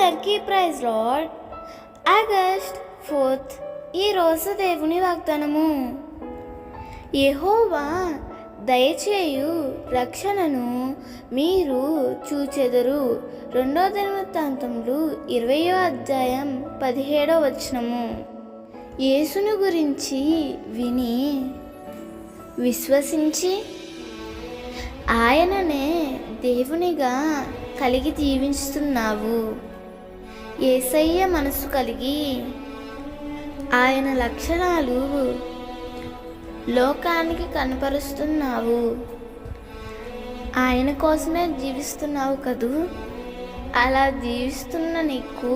అందరికీ praise lord. August fourth ఈరోజు దేవుని వాగ్దానము. ఎహోవా దయచేయు రక్షణను మీరు చూచెదరు. రెండో దినవృత్తాంతములు ఇరవయో అధ్యాయం పదిహేడో వచనము. యేసును గురించి విని విశ్వసించి ఆయననే దేవునిగా కలిగి జీవిస్తున్నావు ఏసయ్య మనసు కలిగి ఆయన లక్షణాలు లోకానికి కనపరుస్తున్నావు. ఆయన కోసమే జీవిస్తున్నావు కదూ? అలా జీవిస్తున్న నీకు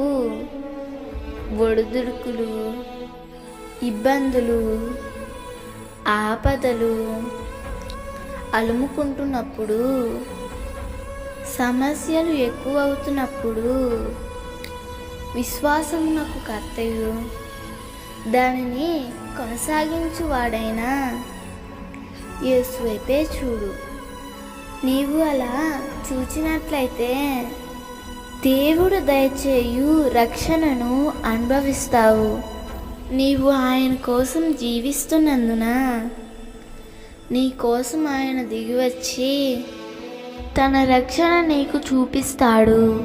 ఒడిదుడుకులు ఇబ్బందులు ఆపదలు అలుముకుంటున్నప్పుడు సమస్యలు ఎక్కువ అవుతున్నప్పుడు విశ్వాసం నాకు కర్తయ్యు దానిని కొనసాగించువాడైనా. యేసు వైపే చూడు. నీవు అలా చూచినట్లయితే దేవుడు దయచేయు రక్షణను అనుభవిస్తావు. నీవు ఆయన కోసం జీవిస్తున్నందున నీ కోసం ఆయన దిగివచ్చి తన రక్షణ నీకు చూపిస్తాడు.